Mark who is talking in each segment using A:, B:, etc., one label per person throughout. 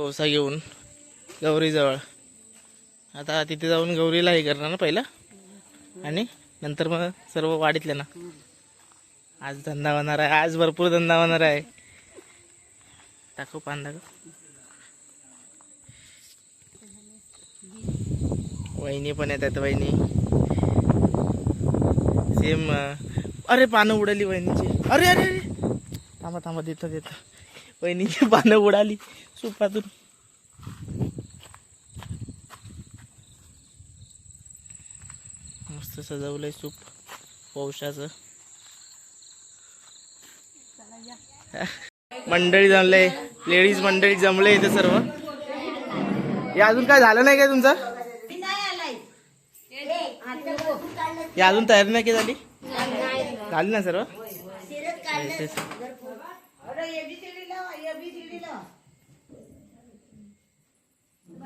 A: पोसा घेऊन गौरीजवळ. आता तिथे जाऊन गौरीला हे करणार ना पहिला? आणि नंतर मग सर्व वाढीतले ना? आज धंदा होणार आहे. आज भरपूर धंदा होणार आहे. टाकू पान दाखव. वहिनी पण येतात वहिनी. सेम अरे पानं उडाली वहिनीची. अरे अरे अरे. थांबा थांबा देतो देतो. वहिनीची पानं उडाली सुपातून. मस्त सजवलंय सूप पौशाचं. मंडळी जमले लेडीज मंडळी जमले इथे सर्व. हे अजून काय झालं नाही काय तुमचं? हे अजून तयारी नाही की झाली? झाली ना सर्व?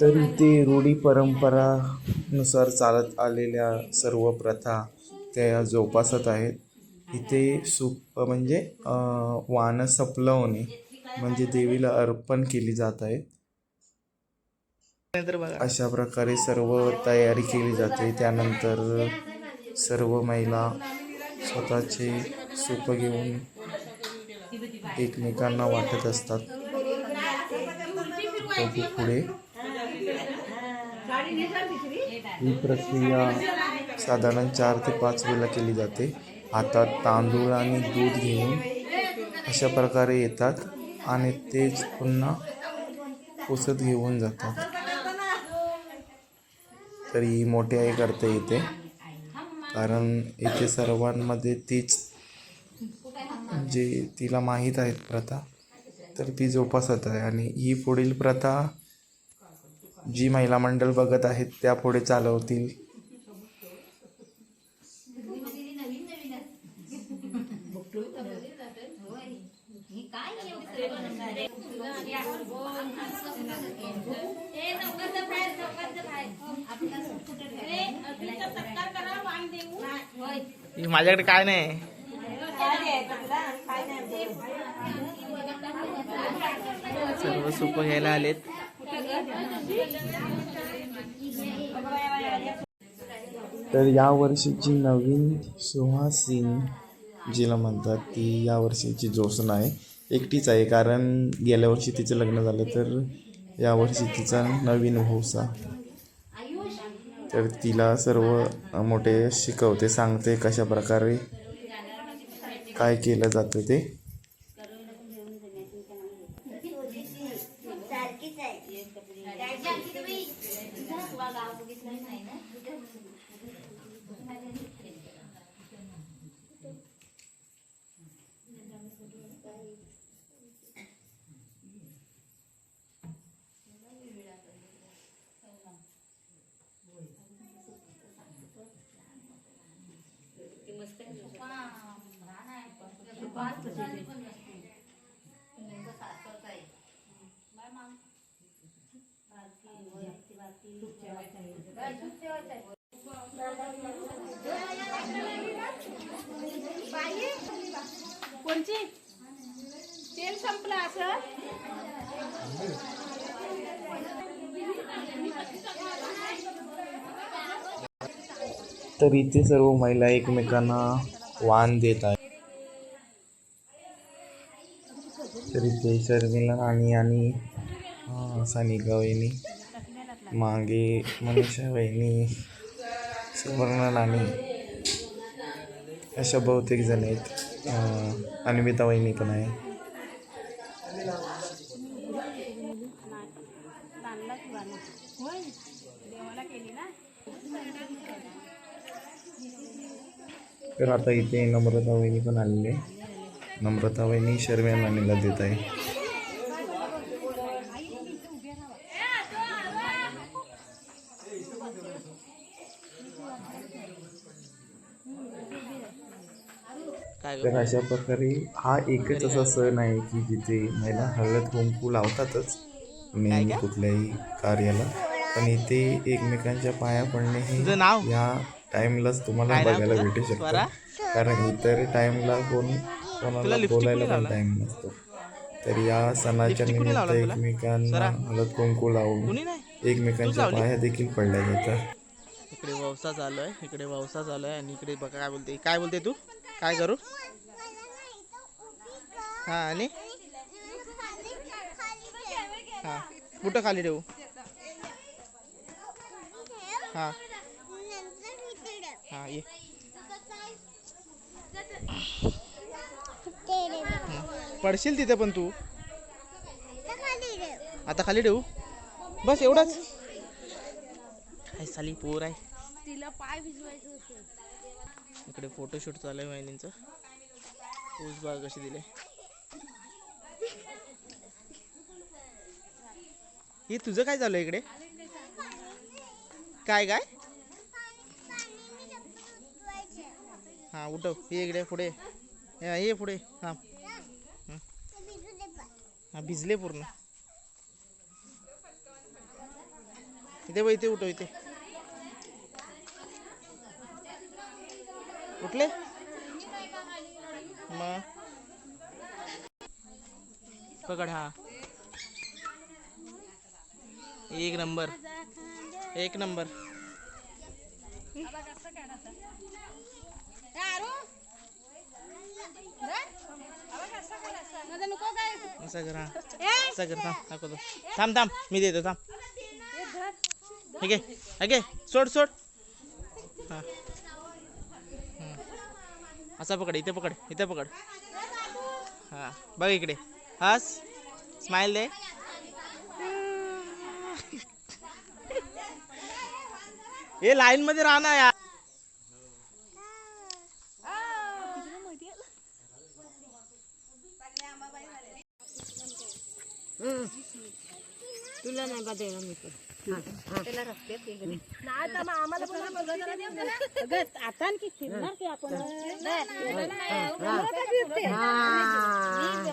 B: तर इथे रूढी परंपरानुसार चालत आलेल्या सर्व प्रथा त्या जोपासत आहेत. इथे सुप म्हणजे अं, वानं सपलवणे म्हणजे देवीला अर्पण केली जात
A: आहेत
B: अशा प्रकारे सर्व तयारी केली जाते. त्यानंतर सर्व महिला स्वतःचे सूप घेऊन एकमेकांना वाटत असतात. पुढे ही प्रक्रिया साधारण चार ते पाच वेळा केली जाते. हातात तांदूळ आणि दूध घेऊन अशा प्रकारे येतात आणि तेच पुन्हा पुसत घेऊन जातात. तर ही मोठी आई करते इथे. कारण इथे सर्वांमध्ये तीच जे तिला माहीत आहेत प्रथा तर ती जोपासत आहे. आणि ही पुढील प्रथा जी महिला मंडळ बघत आहेत त्या पुढे चालवतील.
A: माझ्याकडे काय नाही. सर्व सूप घ्यायला आलेत.
B: तर या वर्षीची नवीन सुहासिन जिला म्हणतात ती या वर्षीची जोसना आहे. एकटीच आहे कारण गेल्या वर्षी तिचं लग्न झालं तर यावर्षी तिचा नवीन भाऊसा तर तिला सर्व मोठे शिकवते सांगते कशा प्रकारे काय केलं जातं ते.
C: कोणची? तेल संपलं असं?
B: तर इथे सर्व महिला एकमेकांना वाण देत आहेत. तर इथे शर्मिला राणी आणि अं, सानिका वहिनी. मागे मनीषा वहिनी सुवर्ण नानी अशा बहुतेक जण आहेत. अनिमिता अन्विता वहिनी पण आहे. तर आता इथे नम्रता वहिनी पण आलेली आहे. नम्रता वहिनी शर्व्या नाणीला देत आहे. तर अशा प्रकारे हा एकच असा सण आहे की जिथे महिला हळद कुंकू लावतातच नेहमी कुठल्याही कार्याला पण इथे एकमेकांच्या पाया पडणे हे या टाइमलाच तुम्हाला बघायला? भेटू? शकतं कारण इतर टाइमला कोण कोणाला बोलायला पण? टाइम नसतो तर या सणाच्या निमित्त? एकमेकांना? हळद कुंकू लावून एकमेकांच्या? पाया देखील पडल्या जातात.
A: इकडे ववसा चालू आहे इकडे ववसा चालू आहे आणि इकडे बघा काय बोलते. काय बोलते तू? काय करू? हा आणि? हा. कुठं खाली ठेवू? हा. हा ये. हं. पडशील तिथे पण तू? आता खाली ठेवू? बस एवढाच. काय साली पोर आहे.
C: तिला पाय भिजवायचं होतं.
A: इकडे फोटोशूट चालू आहे वहिनींचं. ऊस बाग कशी दिले. हे तुझं काय चालू आहे इकडे? काय काय हा उठव हे इकडे पुढे. हे ये पुढे. हा. हं. हा भिजले पूर्ण. इथे बघ इथे उठव इथे. उठले? मग? पकड हा. एक नंबर. एक नंबर. असं कर हा. असं कर थांब. दाखवतो थांब थांब. मी देतो थांब. ठीक आहे ठीक सोड सोड. हा. असा पकड इथे पकड इथे पकड. हा बघ इकडे. हस. स्माइल दे. हे लाईन मध्ये राहणार यार.
D: बा देणार मी
C: आता आणखी फिरणार की आपण?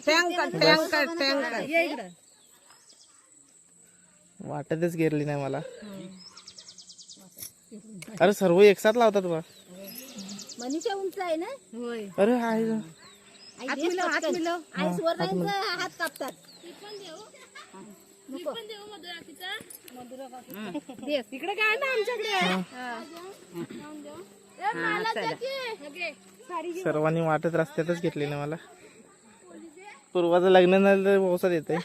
D: टँकर टँकर टँकर
A: वाटतच गेली नाही मला. अरे सर्व एकसाथ लावतात बा.
C: मनीषा उंच आहे ना?
D: होय.
A: अरे आहे गं.
C: हात मिळव हात मिळव आई सुवर्णांचा हात कापतात. इकडे काय ना आमच्याकडे?
A: सर्वांनी वाटत रस्त्यातच घेतली ना मला. पूर्वाचं लग्न झालं तर पावसात येते
C: आहे.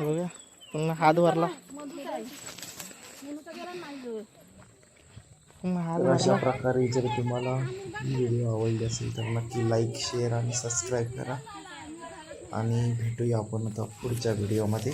A: बघा पुन्हा हात भरला.
B: अशा प्रकारे जर तुम्हाला व्हिडिओ आवडली असेल तर नक्की लाईक शेअर आणि सबस्क्राईब करा. आणि भेटूया आपण आता पुढच्या व्हिडिओमध्ये